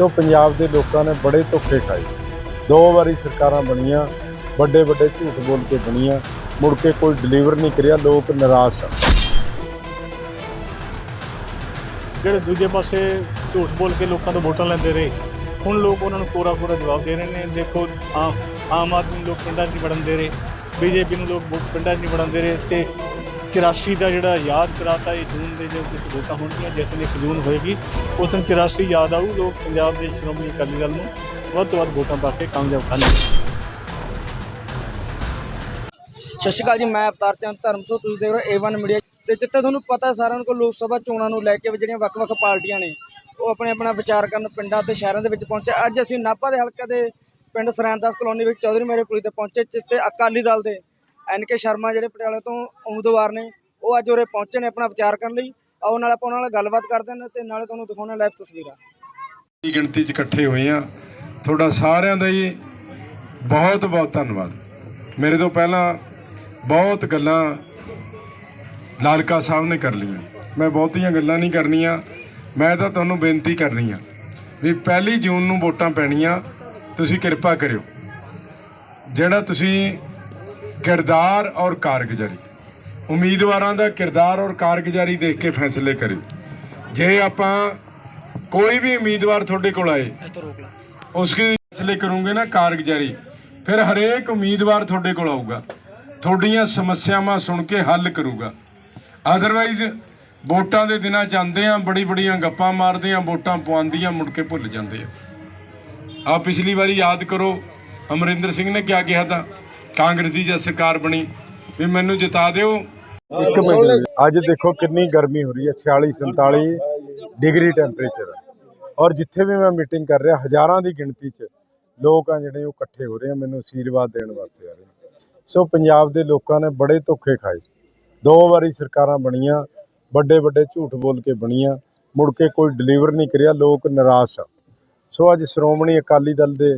ਸੋ ਪੰਜਾਬ ਦੇ ਲੋਕਾਂ ਨੇ ਬੜੇ ਧੋਖੇ ਖਾਏ। ਦੋ ਵਾਰੀ ਸਰਕਾਰਾਂ ਬਣੀਆਂ, ਵੱਡੇ ਵੱਡੇ ਝੂਠ ਬੋਲ ਕੇ ਬਣੀਆਂ, ਮੁੜ ਕੇ ਕੋਈ ਡਿਲੀਵਰ ਨਹੀਂ ਕਰਿਆ, ਲੋਕ ਨਿਰਾਸ਼ ਆ ਜਿਹੜੇ ਦੂਜੇ ਪਾਸੇ ਝੂਠ ਬੋਲ ਕੇ ਲੋਕਾਂ ਤੋਂ ਵੋਟਾਂ ਲੈਂਦੇ ਰਹੇ, ਹੁਣ ਲੋਕ ਉਹਨਾਂ ਨੂੰ ਕੋਰਾ ਕੋਰਾ ਜਵਾਬ ਦੇ ਰਹੇ ਨੇ। ਦੇਖੋ, ਆਮ ਆਮ ਆਦਮੀ ਨੂੰ ਲੋਕ ਪਿੰਡਾਂ 'ਚ ਨਹੀਂ ਵੜਨ ਦੇ ਰਹੇ, ਬੀਜੇਪੀ ਨੂੰ ਲੋਕ ਪਿੰਡਾਂ 'ਚ ਨਹੀਂ ਵੜਨ ਦੇ ਰਹੇ ਤੇ 84 ਦਾ ਜਿਹੜਾ ਯਾਦ ਕਰਾਤਾ ਇਹ ਜੂਨ ਦੇ ਜੋ ਵਿੱਚ ਵੋਟਾਂ ਹੋਣਗੀਆਂ, ਜਿਸ ਦਿਨ 1 ਜੂਨ ਹੋਏਗੀ, ਉਸ ਦਿਨ 84 ਯਾਦ ਆਊ, ਲੋਕ ਪੰਜਾਬ ਦੇ ਸ਼੍ਰੋਮਣੀ ਅਕਾਲੀ ਦਲ ਨੂੰ ਵੱਧ ਤੋਂ ਵੱਧ ਵੋਟਾਂ ਪਾ ਕੇ ਕਾਮਯਾਬ ਕਰਨਗੇ ਸਤਿ ਸ਼੍ਰੀ ਅਕਾਲ ਜੀ, ਮੈਂ ਅਵਤਾਰ ਚੰਦ ਧਰਮਸੋ ਤੁਸੀਂ ਦੇਖ ਰਹੇ ਹੋ A1 ਮੀਡੀਆ ਤੇ ਜਿੱਥੇ ਤੁਹਾਨੂੰ ਪਤਾ ਸਾਰਿਆਂ ਨੂੰ ਕੋ ਲੋਕ ਸਭਾ ਚੋਣਾਂ ਨੂੰ ਲੈ ਕੇ ਜਿਹੜੀਆਂ ਵੱਖ-ਵੱਖ ਪਾਰਟੀਆਂ ਨੇ, ਉਹ ਆਪਣੇ ਆਪਣਾ ਵਿਚਾਰ ਕਰਨ ਪਿੰਡਾਂ ਤੇ ਸ਼ਹਿਰਾਂ ਦੇ ਵਿੱਚ ਪਹੁੰਚੇ। ਅੱਜ ਅਸੀਂ ਨਾਭਾ ਦੇ ਹਲਕੇ ਦੇ ਪਿੰਡ ਸਰੈਂਦਾਸ ਕਲੋਨੀ ਵਿੱਚ ਚੌਧਰੀ ਮੇਰੇ ਪੁਲੀ ਤੇ ਪਹੁੰਚੇ, ਜਿੱਥੇ ਅਕਾਲੀ ਦਲ ਦੇ ਐਨ ਕੇ ਸ਼ਰਮਾ ਜਿਹੜੇ ਪਟਿਆਲੇ ਤੋਂ ਉਮੀਦਵਾਰ ਨੇ, ਉਹ ਅੱਜ ਉਰੇ ਪਹੁੰਚੇ ਨੇ ਆਪਣਾ ਵਿਚਾਰ ਕਰਨ ਲਈ। ਆਓ ਨਾਲ ਆਪਾਂ ਉਹਨਾਂ ਨਾਲ ਗੱਲਬਾਤ ਕਰਦੇ ਨੇ ਤੇ ਨਾਲੇ ਤੁਹਾਨੂੰ ਦਿਖਾਉਣਾ ਲਾਈਵ ਤਸਵੀਰਾਂ। ਦੀ ਗਿਣਤੀ 'ਚ ਇਕੱਠੇ ਹੋਏ ਆ ਤੁਹਾਡਾ ਸਾਰਿਆਂ ਦਾ ਹੀ ਬਹੁਤ ਬਹੁਤ ਧੰਨਵਾਦ। ਮੇਰੇ ਤੋਂ ਪਹਿਲਾਂ ਬਹੁਤ ਗੱਲਾਂ ਲਾਲਕਾ ਸਾਹਿਬ ਨੇ ਕਰ ਲਈਆਂ। ਮੈਂ ਬਹੁਤੀਆਂ ਗੱਲਾਂ ਨਹੀਂ ਕਰਨੀਆਂ। ਮੈਂ ਤਾਂ ਤੁਹਾਨੂੰ ਬੇਨਤੀ ਕਰਨੀ ਆ ਵੀ ਪਹਿਲੀ ਜੂਨ ਨੂੰ ਵੋਟਾਂ ਪੈਣੀਆਂ, ਤੁਸੀਂ ਕਿਰਪਾ ਕਰਿਓ। ਜਿਹੜਾ ਤੁਸੀਂ ਕਿਰਦਾਰ ਔਰ ਕਾਰਗੁਜ਼ਾਰੀ। ਉਮੀਦਵਾਰਾਂ ਦਾ ਕਿਰਦਾਰ ਔਰ ਕਾਰਗੁਜ਼ਾਰੀ ਦੇਖ ਕੇ ਫੈਸਲੇ ਕਰਿਓ ਜੇ ਆਪਾਂ ਕੋਈ ਵੀ ਉਮੀਦਵਾਰ ਤੁਹਾਡੇ ਕੋਲ ਆਏ ਉਸ ਦੇ ਫੈਸਲੇ ਕਰੋਗੇ ਨਾ ਕਾਰਗੁਜ਼ਾਰੀ ਫਿਰ ਹਰੇਕ ਉਮੀਦਵਾਰ ਤੁਹਾਡੇ ਕੋਲ ਆਊਗਾ। ਤੁਹਾਡੀਆਂ ਸਮੱਸਿਆਵਾਂ ਸੁਣ ਕੇ ਹੱਲ ਕਰੂਗਾ। ਅਦਰਵਾਈਜ਼ ਵੋਟਾਂ ਦੇ ਦਿਨਾਂ ਚ ਆਉਂਦੇ ਆ ਬੜੀ ਬੜੀਆਂ ਗੱਪਾਂ ਮਾਰਦੇ ਆ ਵੋਟਾਂ ਪਵਾਉਂਦੀਆਂ ਮੁੜ ਕੇ ਭੁੱਲ ਜਾਂਦੇ ਆ। ਆ ਪਿਛਲੀ ਵਾਰੀ ਯਾਦ ਕਰੋ ਅਮਰਿੰਦਰ ਸਿੰਘ ਨੇ ਕਿਹਾ ਕਿਹਾ ਤਾਂ? ਕਾਂਗਰਸ ਦੀ ਜਦ ਸਰਕਾਰ ਬਣੀ, ਵੀ ਮੈਨੂੰ ਜਿਤਾ ਦਿਓ। ਇੱਕ ਮਿੰਟ, ਅੱਜ ਦੇਖੋ ਕਿੰਨੀ ਗਰਮੀ ਹੋ ਰਹੀ ਹੈ 46 47 ਡਿਗਰੀ ਟੈਂਪਰੇਚਰ। ਔਰ ਜਿੱਥੇ ਵੀ ਮੈਂ ਮੀਟਿੰਗ ਕਰ ਰਿਹਾ, ਹਜ਼ਾਰਾਂ ਦੀ ਗਿਣਤੀ 'ਚ ਲੋਕ ਆ ਜਿਹੜੇ ਉਹ ਇਕੱਠੇ ਹੋ ਰਹੇ ਆ, ਮੈਨੂੰ ਆਸ਼ੀਰਵਾਦ ਦੇਣ ਵਾਸਤੇ ਆ ਰਹੇ ਸੋ ਪੰਜਾਬ ਦੇ ਲੋਕਾਂ ਨੇ ਬੜੇ ਧੋਖੇ ਖਾਏ। ਦੋ ਵਾਰੀ ਸਰਕਾਰਾਂ ਬਣੀਆਂ, ਵੱਡੇ ਵੱਡੇ ਝੂਠ ਬੋਲ ਕੇ ਬਣੀਆਂ, ਮੁੜ ਕੇ ਕੋਈ ਡਿਲੀਵਰ ਨਹੀਂ ਕਰਿਆ, ਲੋਕ ਨਿਰਾਸ਼ ਆ। ਸੋ ਅੱਜ ਸ਼੍ਰੋਮਣੀ ਅਕਾਲੀ ਦਲ ਦੇ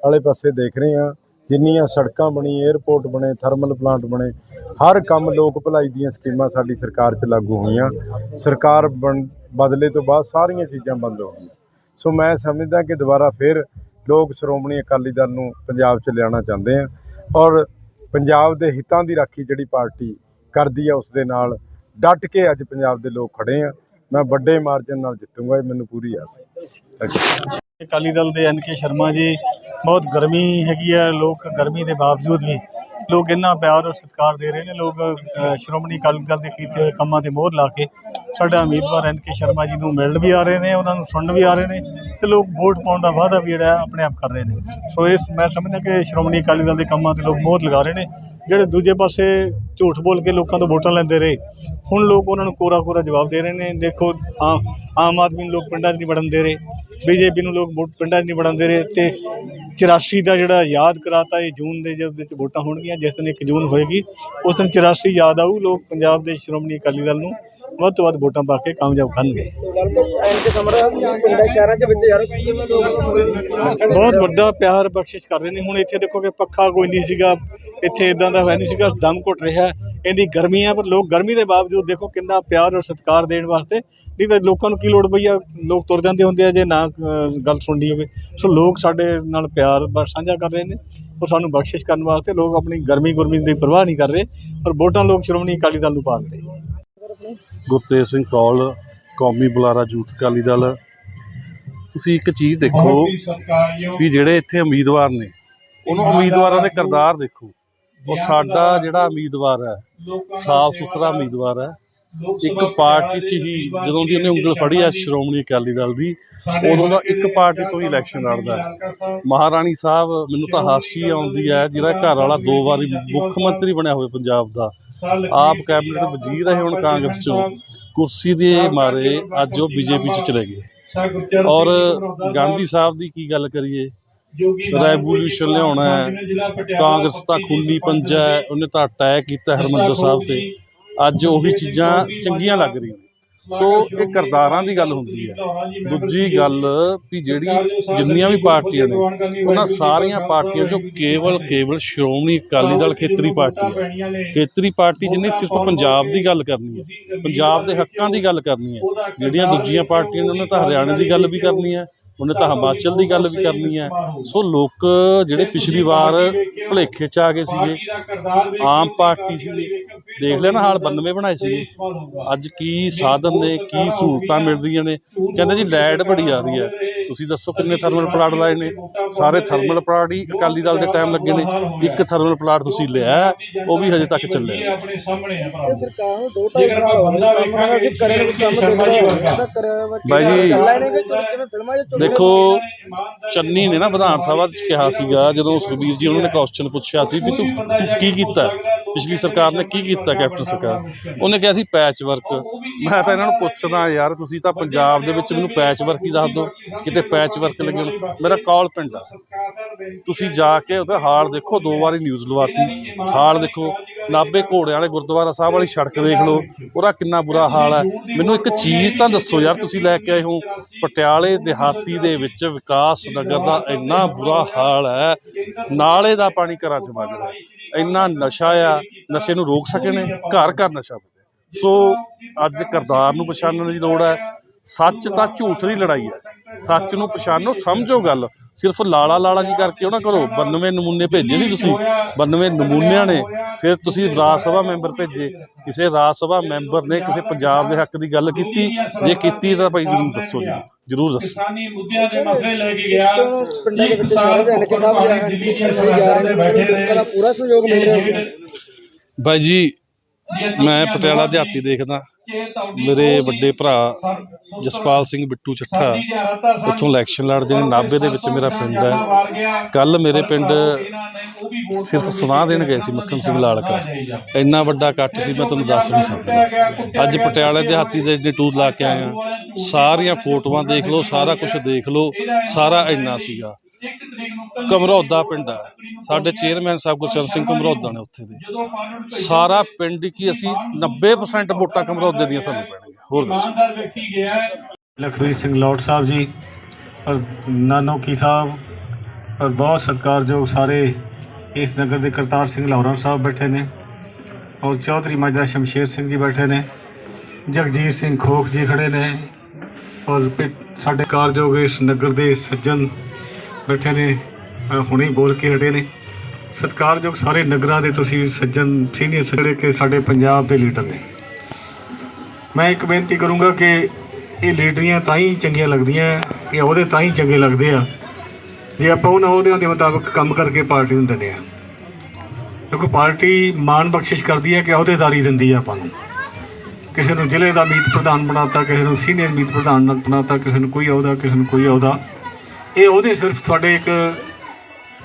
ਵਾਲੇ ਪਾਸੇ ਦੇਖ ਰਹੇ ਆ ਜਿੰਨੀਆਂ ਸੜਕਾਂ ਬਣੀ 에ਅਰਪੋਰਟ ਬਣੇ ਥਰਮਲ ਪਲਾਂਟ ਬਣੇ, ਹਰ ਕੰਮ ਲੋਕ ਭਲਾਈ ਦੀਆਂ ਸਕੀਮਾਂ ਸਾਡੀ ਸਰਕਾਰ 'ਚ ਲਾਗੂ ਹੋਈਆਂ। ਸਰਕਾਰ ਬਣ, ਬਦਲੇ ਤੋਂ ਬਾਅਦ ਸਾਰੀਆਂ ਚੀਜ਼ਾਂ ਬੰਦ ਹੋ ਗਈਆਂ। ਸੋ ਮੈਂ ਸਮਝਦਾ ਕਿ ਦੁਬਾਰਾ ਫਿਰ ਲੋਕ ਸ਼੍ਰੋਮਣੀ ਅਕਾਲੀ ਦਲ ਨੂੰ ਪੰਜਾਬ 'ਚ ਲਿਆਉਣਾ ਚਾਹੁੰਦੇ ਆ ਔਰ ਪੰਜਾਬ ਦੇ ਹਿੱਤਾਂ ਦੀ ਰਾਖੀ ਜਿਹੜੀ ਪਾਰਟੀ ਕਰਦੀ ਆ, ਉਸ ਦੇ ਨਾਲ ਡਟ ਕੇ ਅੱਜ ਪੰਜਾਬ ਦੇ ਲੋਕ ਖੜੇ ਆ। ਮੈਂ ਵੱਡੇ ਮਾਰਜਨ ਨਾਲ ਜਿੱਤੂੰਗਾ, ਇਹ ਮੈਨੂੰ ਪੂਰੀ ਆਸ ਹੈ। ਅਕਾਲੀ ਦਲ ਦੇ ਐਨ ਕੇ ਸ਼ਰਮਾ ਜੀ ਬਹੁਤ ਗਰਮੀ ਹੈਗੀ ਹੈ ਲੋਕ ਗਰਮੀ ਦੇ ਬਾਵਜੂਦ ਵੀ ਲੋਕ ਇੰਨਾ ਪਿਆਰ ਔਰ ਸਤਿਕਾਰ ਦੇ ਰਹੇ ਨੇ, ਲੋਕ ਸ਼੍ਰੋਮਣੀ ਅਕਾਲੀ ਦਲ ਦੇ ਕੀਤੇ ਹੋਏ ਕੰਮਾਂ ਤੇ ਮੋਹਰ ਲਾ ਕੇ ਸਾਡਾ ਉਮੀਦਵਾਰ ਐਨ ਕੇ ਸ਼ਰਮਾ ਜੀ ਨੂੰ ਮਿਲਣ ਵੀ ਆ ਰਹੇ ਨੇ, ਉਹਨਾਂ ਨੂੰ ਸੁਣਨ ਵੀ ਆ ਰਹੇ ਨੇ ਤੇ ਲੋਕ ਵੋਟ ਪਾਉਣ ਦਾ ਵਾਅਦਾ ਵੀ ਜਿਹੜਾ ਆਪਣੇ ਆਪ ਕਰ ਰਹੇ ਨੇ। ਸੋ ਇਸ, ਮੈਂ ਸਮਝਦਾ ਕਿ ਸ਼੍ਰੋਮਣੀ ਅਕਾਲੀ ਦਲ ਦੇ ਕੰਮਾਂ ਤੇ ਲੋਕ ਮੋਹਰ ਲਗਾ ਰਹੇ ਨੇ, ਜਿਹੜੇ ਦੂਜੇ ਪਾਸੇ ਝੂਠ ਬੋਲ ਕੇ ਲੋਕਾਂ ਤੋਂ ਵੋਟਾਂ ਲੈਂਦੇ ਰਹੇ, ਹੁਣ ਲੋਕ ਉਹਨਾਂ ਨੂੰ ਕੋਰਾ ਕੋਰਾ ਜਵਾਬ ਦੇ ਰਹੇ ਨੇ, ਦੇਖੋ ਆਮ ਆਮ ਆਦਮੀ ਨੂੰ ਲੋਕ ਪਿੰਡਾਂ 'ਚ ਨਹੀਂ ਵੜਨ ਦੇ ਰਹੇ, ਬੀਜੇਪੀ ਨੂੰ ਲੋਕ ਵੋਟ ਪਿੰਡਾਂ 'ਚ ਨਹੀਂ ਵੜਨ ਦੇ ਰਹੇ ਤੇ 84 ਦਾ ਜਿਹੜਾ ਯਾਦ ਕਰਾਤਾ ਇਹ ਜੂਨ ਦੇ ਜਦ ਵਿੱਚ ਵੋਟਾਂ ਹੋਣਗੀਆਂ, ਜਿਸ ਦਿਨ 1 ਜੂਨ ਹੋਏਗੀ, ਉਸ ਦਿਨ 84 ਯਾਦ ਆਊ ਲੋਕ ਪੰਜਾਬ ਦੇ ਸ਼੍ਰੋਮਣੀ ਅਕਾਲੀ ਦਲ ਨੂੰ। ਵੱਧ ਤੋਂ ਵੱਧ ਵੋਟਾਂ ਪਾ ਕੇ ਕਾਮਯਾਬ ਕਰਨਗੇ। ਐਨ ਬਹੁਤ ਵੱਡਾ ਪਿਆਰ ਬਖਸ਼ਿਸ਼ ਕਰ ਰਹੇ ਨੇ। ਹੁਣ ਇੱਥੇ ਦੇਖੋ ਕਿ ਪੱਖਾ ਕੋਈ ਨਹੀਂ ਸੀਗਾ, ਇੱਥੇ ਇਦਾਂ ਦਾ ਹੋਇਆ ਨਹੀਂ ਸੀਗਾ, ਦਮ ਘੁੱਟ ਰਿਹਾ। ਇੰਨੀ ਗਰਮੀ ਹੈ ਪਰ ਲੋਕ ਗਰਮੀ ਦੇ ਬਾਵਜੂਦ ਦੇਖੋ ਕਿੰਨਾ ਪਿਆਰ ਔਰ ਸਤਿਕਾਰ ਦੇਣ ਵਾਸਤੇ ਨਹੀਂ ਤਾਂ ਲੋਕਾਂ ਨੂੰ ਕੀ ਲੋੜ ਪਈ ਆ? ਲੋਕ ਤੁਰ ਜਾਂਦੇ ਹੁੰਦੇ ਆ ਜੇ ਨਾ ਗੱਲ ਸੁਣਨੀ ਹੋਵੇ। ਸੋ ਲੋਕ ਸਾਡੇ ਨਾਲ ਪਿਆਰ ਬ- ਸਾਂਝਾ ਕਰ ਰਹੇ ਨੇ ਔਰ ਸਾਨੂੰ ਬਖਸ਼ਿਸ਼ ਕਰਨ ਵਾਸਤੇ ਲੋਕ ਆਪਣੀ ਗਰਮੀ ਗੁਰਮੀ ਦੀ ਪਰਵਾਹ ਨਹੀਂ ਕਰ ਰਹੇ ਔਰ ਵੋਟਾਂ ਲੋਕ ਸ਼੍ਰੋਮਣੀ ਅਕਾਲੀ ਦਲ ਨੂੰ ਪਾਉਂਦੇ ਗੁਰਤੇਜ ਸਿੰਘ ਕੌਲ ਕੌਮੀ ਬੁਲਾਰਾ ਯੂਥ ਅਕਾਲੀ ਦਲ। ਤੁਸੀਂ ਇੱਕ ਚੀਜ਼ ਦੇਖੋ ਵੀ ਜਿਹੜੇ ਇੱਥੇ ਉਮੀਦਵਾਰ ਨੇ ਉਹਨਾਂ ਉਮੀਦਵਾਰਾਂ ਦੇ ਕਿਰਦਾਰ ਦੇਖੋ। ਉਹ ਸਾਡਾ ਜਿਹੜਾ ਉਮੀਦਵਾਰ ਹੈ ਸਾਫ਼ ਸੁਥਰਾ ਉਮੀਦਵਾਰ ਹੈ। ਇੱਕ ਪਾਰਟੀ 'ਚ ਹੀ ਜਦੋਂ ਦੀ ਉਹਨੇ ਉਂਗਲ ਫੜੀ ਆ ਸ਼੍ਰੋਮਣੀ ਅਕਾਲੀ ਦਲ ਦੀ ਉਦੋਂ ਦਾ ਇੱਕ ਪਾਰਟੀ ਤੋਂ ਹੀ ਇਲੈਕਸ਼ਨ ਲੜਦਾ। ਮਹਾਰਾਣੀ ਸਾਹਿਬ ਮੈਨੂੰ ਤਾਂ ਹਾਸੀ ਆਉਂਦੀ ਹੈ ਜਿਹੜਾ ਘਰ ਵਾਲਾ ਦੋ ਵਾਰੀ ਮੁੱਖ ਮੰਤਰੀ ਬਣਿਆ ਹੋਵੇ ਪੰਜਾਬ ਦਾ। ਆਪ ਕੈਬਨਿਟ ਵਜ਼ੀਰ ਰਹੇ ਹੁਣ ਕਾਂਗਰਸ ਚੋਂ। ਕੁਰਸੀ ਦੇ ਮਾਰੇ ਅੱਜ ਉਹ ਬੀਜੇਪੀ ਚ ਚਲੇ ਗਏ। ਔਰ ਗਾਂਧੀ ਸਾਹਿਬ ਦੀ ਕੀ ਗੱਲ ਕਰੀਏ? ਰੈਵੋਲੂਸ਼ਨ ਲਿਆਉਣਾ ਹੈ। ਕਾਂਗਰਸ ਤਾਂ ਖੂਨੀ ਪੰਜਾ ਹੈ। ਉਹਨੇ ਤਾਂ ਅਟੈਕ ਕੀਤਾ ਹਰਮੰਦਰ ਸਾਹਿਬ ਤੇ। ਅੱਜ ਉਹੀ ਚੀਜ਼ਾਂ ਚੰਗੀਆਂ ਲੱਗ ਰਹੀਆਂ ਸੋ ਇਹ ਕਰਦਾਰਾਂ ਦੀ ਗੱਲ ਹੁੰਦੀ ਹੈ। ਦੂਜੀ ਗੱਲ ਵੀ ਜਿਹੜੀ ਜਿੰਨੀਆਂ ਵੀ ਪਾਰਟੀਆਂ ਨੇ, ਉਹਨਾਂ ਸਾਰੀਆਂ ਪਾਰਟੀਆਂ ਚੋਂ ਕੇਵਲ ਕੇਵਲ ਸ਼੍ਰੋਮਣੀ ਅਕਾਲੀ ਦਲ ਖੇਤਰੀ ਪਾਰਟੀ ਹੈ। ਖੇਤਰੀ ਪਾਰਟੀ ਜਿਹਨੇ ਸਿਰਫ ਪੰਜਾਬ ਦੀ ਗੱਲ ਕਰਨੀ ਹੈ, ਪੰਜਾਬ ਦੇ ਹੱਕਾਂ ਦੀ ਗੱਲ ਕਰਨੀ ਹੈ। ਜਿਹੜੀਆਂ ਦੂਜੀਆਂ ਪਾਰਟੀਆਂ ਨੇ, ਉਹਨਾਂ ਤਾਂ ਹਰਿਆਣੇ ਦੀ ਗੱਲ ਵੀ ਕਰਨੀ ਹੈ। ਉਹਨੇ ਤਾਂ ਹਿਮਾਚਲ ਦੀ ਗੱਲ ਵੀ ਕਰਨੀ ਹੈ। ਸੋ ਲੋਕ ਜਿਹੜੇ ਪਿਛਲੀ ਵਾਰ ਭੁਲੇਖੇ 'ਚ ਆ ਗਏ ਸੀਗੇ ਆਮ ਪਾਰਟੀ ਸੀ ਦੇਖ ਲਿਆ ਨਾ ਹਾਲ 92 ਬਣਾਏ ਸੀ ਅੱਜ ਕੀ ਸਾਧਨ ਨੇ ਕੀ ਸਹੂਲਤਾਂ ਮਿਲਦੀਆਂ ਨੇ। ਕਹਿੰਦੇ ਜੀ ਲਾਈਟ ਬੜੀ ਆ ਰਹੀ ਹੈ। ਤੁਸੀਂ ਦੱਸੋ ਕਿੰਨੇ ਥਰਮਲ ਪਲਾਟ ਲਾਏ ਨੇ? ਸਾਰੇ ਥਰਮਲ ਪਲਾਟ ਹੀ ਅਕਾਲੀ ਦਲ ਦੇ ਟਾਈਮ ਲੱਗੇ ਨੇ। ਇੱਕ ਥਰਮਲ ਪਲਾਟ ਤੁਸੀਂ ਲਿਆ ਉਹ ਵੀ ਹਜੇ ਤੱਕ ਚੱਲਿਆ। ਸਰਕਾਰ ਨੂੰ ਸਾਲ ਹੋ ਗਏ ਕੰਮ ਕਰੇ ਕੰਮ ਕਰਿਆ ਵਾ ਬਾਈ ਜੀ, ਦੇਖੋ, ਚੰਨੀ ਨੇ ਨਾ ਵਿਧਾਨ ਸਭਾ 'ਚ ਕਿਹਾ ਸੀਗਾ, ਜਦੋਂ ਸੁਖਬੀਰ ਜੀ ਉਹਨਾਂ ਨੇ ਕੁਐਸਚਨ ਪੁੱਛਿਆ ਸੀ ਵੀ ਤੂੰ ਤੂੰ ਕੀ ਕੀਤਾ? ਪਿਛਲੀ ਸਰਕਾਰ ਨੇ ਕੀ ਕੀਤਾ ਕੈਪਟਨ ਸਰਕਾਰ? ਉਹਨੇ ਕਿਹਾ ਸੀ ਪੈਚ ਵਰਕ ਮੈਂ ਤਾਂ ਇਹਨਾਂ ਨੂੰ ਪੁੱਛਦਾ, ਯਾਰ, ਤੁਸੀਂ ਤਾਂ ਪੰਜਾਬ ਦੇ ਵਿੱਚ ਮੈਨੂੰ ਪੈਚ ਵਰਕ ਹੀ ਦੱਸ ਦਿਓ। ਕਿਤੇ ਪੈਚ ਵਰਕ ਲੱਗੇ ਹੋਣ। ਮੇਰਾ ਕੌਲ ਪਿੰਡ ਆ। ਤੁਸੀਂ ਜਾ ਕੇ ਉਹਦਾ ਹਾਲ ਦੇਖੋ, ਦੋ ਵਾਰੀ ਨਿਊਜ਼ ਲਵਾਤੀ। ਹਾਲ ਦੇਖੋ ਨਾਭੇ ਘੋੜੇ ਵਾਲੇ ਗੁਰਦੁਆਰਾ ਸਾਹਿਬ ਵਾਲੀ ਸੜਕ ਦੇਖ ਲਓ। ਉਹਦਾ ਕਿੰਨਾ ਬੁਰਾ ਹਾਲ ਹੈ ਮੈਨੂੰ ਇੱਕ ਚੀਜ਼ ਤਾਂ ਦੱਸੋ ਯਾਰ, ਤੁਸੀਂ ਲੈ ਕੇ ਆਏ ਹੋ। ਪਟਿਆਲੇ, ਦਿਹਾਤੀ ਦੇ ਵਿੱਚ ਵਿਕਾਸ ਨਗਰ ਦਾ ਇੰਨਾ ਬੁਰਾ ਹਾਲ ਹੈ। ਨਾਲੇ ਦਾ ਪਾਣੀ ਘਰਾਂ 'ਚ ਵਗ ਰਿਹਾ ਇੰਨਾ ਨਸ਼ਾ ਆ, ਨਸ਼ੇ ਨੂੰ ਰੋਕ ਸਕੇ ਨੇ, ਘਰ ਘਰ ਨਸ਼ਾ ਵਧਿਆ ਸੋ ਅੱਜ ਕਰਤਾਰ ਨੂੰ ਪਛਾਣਨ ਦੀ ਲੋੜ ਹੈ। ਸੱਚ ਤਾਂ ਝੂਠ ਦੀ ਲੜਾਈ ਹੈ। ਸੱਚ ਨੂੰ ਪਛਾਣੋ ਸਮਝੋ ਗੱਲ। ਸਿਰਫ ਲਾਲਾ ਲਾਲਾ ਜੀ ਕਰਕੇ ਉਹ ਨਾ ਕਰੋ। 92 ਨਮੂਨੇ ਭੇਜੇ ਸੀ ਤੁਸੀਂ। 92 ਨਮੂਨਿਆਂ ਨੇ। ਫਿਰ ਤੁਸੀਂ ਰਾਜ ਸਭਾ ਮੈਂਬਰ ਭੇਜੇ। ਕਿਸੇ ਰਾਜ ਸਭਾ ਮੈਂਬਰ ਨੇ ਕਿਸੇ ਪੰਜਾਬ ਦੇ ਹੱਕ ਦੀ ਗੱਲ ਕੀਤੀ। ਜੇ ਕੀਤੀ ਤਾਂ ਭਾਈ ਜ਼ਰੂਰ ਦੱਸੋ ਜੀ। ਜ਼ਰੂਰ ਦੱਸੋ। ਕਿਸਾਨੀ ਮੁੱਦਿਆਂ ਦੇ ਮਸਲੇ ਲੈ ਕੇ ਗਿਆ। ਪਿੰਡਾਂ ਦੇ ਵਿੱਚ ਸ਼ਹਿਰਾਂ ਦੇ ਹਲਕੇ ਸਾਹਿਬ ਜਿਹੜੇ ਹਨ ਪਿੱਛੇ ਜਾ ਰਹੇ ਨੇ ਲੋਕਾਂ ਦਾ ਪੂਰਾ ਸਹਿਯੋਗ ਮਿਲ ਰਿਹਾ ਸੀ। ਬਾਈ ਜੀ ਮੈਂ ਪਟਿਆਲਾ ਦਿਹਾਤੀ ਦੇਖਦਾ। ਮੇਰੇ ਵੱਡੇ ਭਰਾ ਜਸਪਾਲ ਸਿੰਘ ਬਿੱਟੂ ਚੱਠਾ ਇੱਥੋਂ ਇਲੈਕਸ਼ਨ ਲੜਦੇ ਨੇ ਨਾਭੇ ਦੇ ਵਿੱਚ ਮੇਰਾ ਪਿੰਡ ਹੈ। ਕੱਲ ਮੇਰੇ ਪਿੰਡ ਸਿਰਫ ਸੁਨਾਹ ਦੇਣ ਗਏ ਸੀ ਮੱਖਣ ਸਿੰਘ ਲਾਲਕਾ ਇੰਨਾ ਵੱਡਾ ਇਕੱਠ ਸੀ ਮੈਂ ਤੁਹਾਨੂੰ ਦੱਸ ਨਹੀਂ ਸਕਦਾ। ਅੱਜ ਪਟਿਆਲੇ ਦਿਹਾਤੀ ਦੇ ਇੰਨੇ ਟੂਰ ਲਾ ਕੇ ਆਏ ਆ। ਸਾਰੀਆਂ ਫੋਟੋਆਂ ਦੇਖ ਲਓ ਸਾਰਾ ਕੁਝ ਦੇਖ ਲਓ ਸਾਰਾ ਇੰਨਾ ਸੀਗਾ। ਕਮਰੌਦਾ ਪਿੰਡ ਆ। ਸਾਡੇ ਚੇਅਰਮੈਨ ਸਾਹਿਬ ਗੁਰਚਰਨ ਸਿੰਘ ਕਮਰੌਦਾ ਨੇ ਉੱਥੇ ਦੇ। ਸਾਰਾ ਪਿੰਡ ਕੀ ਅਸੀਂ 90% ਵੋਟਾਂ ਕਮਰੌਦੇ ਦੀਆਂ ਸਾਨੂੰ ਪੈਣਗੀਆਂ। ਹੋਰ ਦੱਸੋ। ਇਮਾਨਦਾਰ ਲਖਵੀਰ ਸਿੰਘ ਲੌਟ ਸਾਹਿਬ ਜੀ, ਔਰ ਨਾਨੋਕੀ ਸਾਹਿਬ, ਔਰ ਬਹੁਤ ਸਤਿਕਾਰਯੋਗ ਸਾਰੇ ਇਸ ਨਗਰ ਦੇ ਕਰਤਾਰ ਸਿੰਘ ਲਾਹੌਰਾ ਸਾਹਿਬ ਬੈਠੇ ਨੇ, ਔਰ ਚੌਧਰੀ ਮਾਜਰਾ ਸ਼ਮਸ਼ੇਰ ਸਿੰਘ ਜੀ ਬੈਠੇ ਨੇ, ਜਗਜੀਤ ਸਿੰਘ ਖੋਖ ਜੀ ਖੜੇ ਨੇ, ਔਰ ਪਿ- ਸਾਡੇ ਕਾਰਜੋਗ ਇਸ ਨਗਰ ਦੇ ਸੱਜਣ ਬੈਠੇ ਨੇ ਅ, ਹੁਣੇ ਹੀ ਬੋਲ ਕੇ ਹਟੇ ਨੇ। ਸਤਿਕਾਰਯੋਗ ਸਾਰੇ ਨਗਰਾਂ ਦੇ ਤੁਸੀਂ ਸੱਜਣ ਸੀਨੀਅਰ ਜਿਹੜੇ ਕਿ ਸਾਡੇ ਪੰਜਾਬ ਦੇ ਲੀਡਰ ਨੇ। ਮੈਂ ਇੱਕ ਬੇਨਤੀ ਕਰੂੰਗਾ ਕਿ ਇਹ ਲੀਡਰੀਆਂ ਤਾਂ ਹੀ ਚੰਗੀਆਂ ਲੱਗਦੀਆਂ ਇਹ ਉਹਦੇ ਤਾਂ ਹੀ ਚੰਗੇ ਲੱਗਦੇ ਆ ਜੇ ਆਪਾਂ ਉਹਨਾਂ ਅਹੁਦਿਆਂ ਦੇ ਮੁਤਾਬਕ ਕੰਮ ਕਰਕੇ ਪਾਰਟੀ ਨੂੰ ਦਿੰਦੇ ਆ। ਕਿਉਂਕਿ ਪਾਰਟੀ ਮਾਣ ਬਖਸ਼ਿਸ਼ ਕਰਦੀ ਹੈ ਕਿ ਅਹੁਦੇਦਾਰੀ ਦਿੰਦੀ ਹੈ ਆਪਾਂ ਨੂੰ। ਕਿਸੇ ਨੂੰ ਜ਼ਿਲ੍ਹੇ ਦਾ ਮੀਤ ਪ੍ਰਧਾਨ ਬਣਾਤਾ ਕਿਸੇ ਨੂੰ ਸੀਨੀਅਰ ਮੀਤ ਪ੍ਰਧਾਨ ਬਣਾਤਾ ਕਿਸੇ ਨੂੰ ਕੋਈ ਅਹੁਦਾ ਕਿਸੇ ਨੂੰ ਕੋਈ ਅਹੁਦਾ। ਇਹ ਉਹਦੇ ਸਿਰਫ ਤੁਹਾਡੇ ਇੱਕ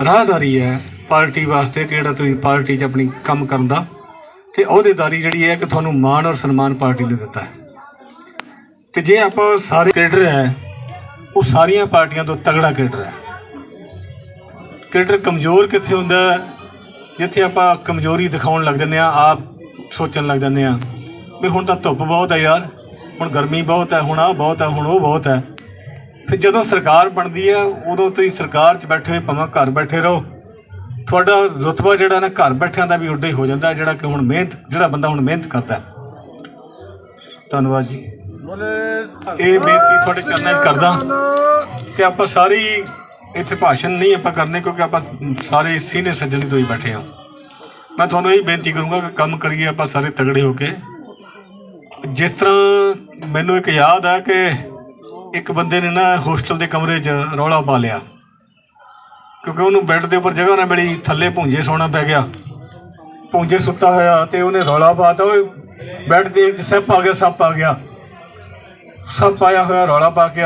ਰਾਹਦਾਰੀ ਹੈ ਪਾਰਟੀ ਵਾਸਤੇ ਕਿਹੜਾ ਤੁਸੀਂ ਪਾਰਟੀ 'ਚ ਆਪਣੀ ਕੰਮ ਕਰਨ ਦਾ। ਤੇ ਅਹੁਦੇਦਾਰੀ ਜਿਹੜੀ ਹੈ ਕਿ ਤੁਹਾਨੂੰ ਮਾਣ ਔਰ ਸਨਮਾਨ ਪਾਰਟੀ ਨੇ ਦਿੱਤਾ ਹੈ। ਤੇ ਜੇ ਆਪਾਂ ਸਾਰੇ ਕੇਡਰ ਹੈ, ਉਹ ਸਾਰੀਆਂ ਪਾਰਟੀਆਂ ਤੋਂ ਤਗੜਾ ਕੇਡਰ ਹੈ। ਕੈਡਰ ਕਮਜ਼ੋਰ ਕਿੱਥੇ ਹੁੰਦਾ ਜਿੱਥੇ ਆਪਾਂ ਕਮਜ਼ੋਰੀ ਦਿਖਾਉਣ ਲੱਗ ਜਾਂਦੇ ਆ ਆਪ ਸੋਚਣ ਲੱਗ ਜਾਂਦੇ ਆ ਵੀ ਹੁਣ ਤਾਂ ਧੁੱਪ ਬਹੁਤ ਹੈ ਯਾਰ, ਹੁਣ ਗਰਮੀ ਬਹੁਤ ਹੈ, ਹੁਣ ਆ ਬਹੁਤ ਹੈ, ਹੁਣ ਉਹ ਬਹੁਤ ਹੈ। ਫਿਰ ਜਦੋਂ ਸਰਕਾਰ ਬਣਦੀ ਹੈ ਉਦੋਂ ਤੁਸੀਂ ਸਰਕਾਰ 'ਚ ਬੈਠੇ ਹੋਏ ਭਾਵੇਂ ਘਰ ਬੈਠੇ ਰਹੋ। ਤੁਹਾਡਾ ਰੁਤਬਾ ਜਿਹੜਾ ਨਾ ਘਰ ਬੈਠਿਆਂ ਦਾ ਵੀ ਉੱਡਾ ਹੀ ਹੋ ਜਾਂਦਾ ਜਿਹੜਾ ਕਿ ਹੁਣ ਮਿਹਨਤ ਜਿਹੜਾ ਬੰਦਾ ਹੁਣ ਮਿਹਨਤ ਕਰਦਾ। ਧੰਨਵਾਦ ਜੀ। ਇਹ ਬੇਨਤੀ ਤੁਹਾਡੇ ਚਰਨਾਂ 'ਚ ਕਰਦਾ ਕਿ ਆਪਾਂ ਸਾਰੀ ਇੱਥੇ ਭਾਸ਼ਣ ਨਹੀਂ ਆਪਾਂ ਕਰਨੇ ਕਿਉਂਕਿ ਆਪਾਂ ਸਾਰੇ ਸੀਨੀਅਰ ਸੱਜਣ ਤੋਂ ਹੀ ਬੈਠੇ ਹਾਂ। ਮੈਂ ਤੁਹਾਨੂੰ ਇਹ ਬੇਨਤੀ ਕਰੂੰਗਾ ਕਿ ਕੰਮ ਕਰੀਏ ਆਪਾਂ ਸਾਰੇ ਤਗੜੇ ਹੋ ਕੇ। ਜਿਸ ਤਰ੍ਹਾਂ ਮੈਨੂੰ ਇੱਕ ਯਾਦ ਹੈ ਕਿ ਇੱਕ ਬੰਦੇ ਨੇ ਨਾ ਹੋਸਟਲ ਦੇ ਕਮਰੇ 'ਚ ਰੌਲਾ ਪਾ ਲਿਆ। ਕਿਉਂਕਿ ਉਹਨੂੰ ਬੈੱਡ ਦੇ ਉੱਪਰ ਜਗ੍ਹਾ ਨਾ ਮਿਲੀ, ਥੱਲੇ ਭੁੰਜੇ ਸੌਣਾ ਪੈ ਗਿਆ। ਭੁੰਜੇ ਸੁੱਤਾ ਹੋਇਆ ਤੇ ਉਹਨੇ ਰੌਲਾ ਪਾਤਾ ਉਹ ਬੈੱਡ ਦੇ ਵਿੱਚ ਸੱਪ ਆ ਗਿਆ, ਸੱਪ ਆ ਗਿਆ। ਸੱਪ ਆਇਆ ਹੋਇਆ, ਰੌਲਾ ਪਾ ਕੇ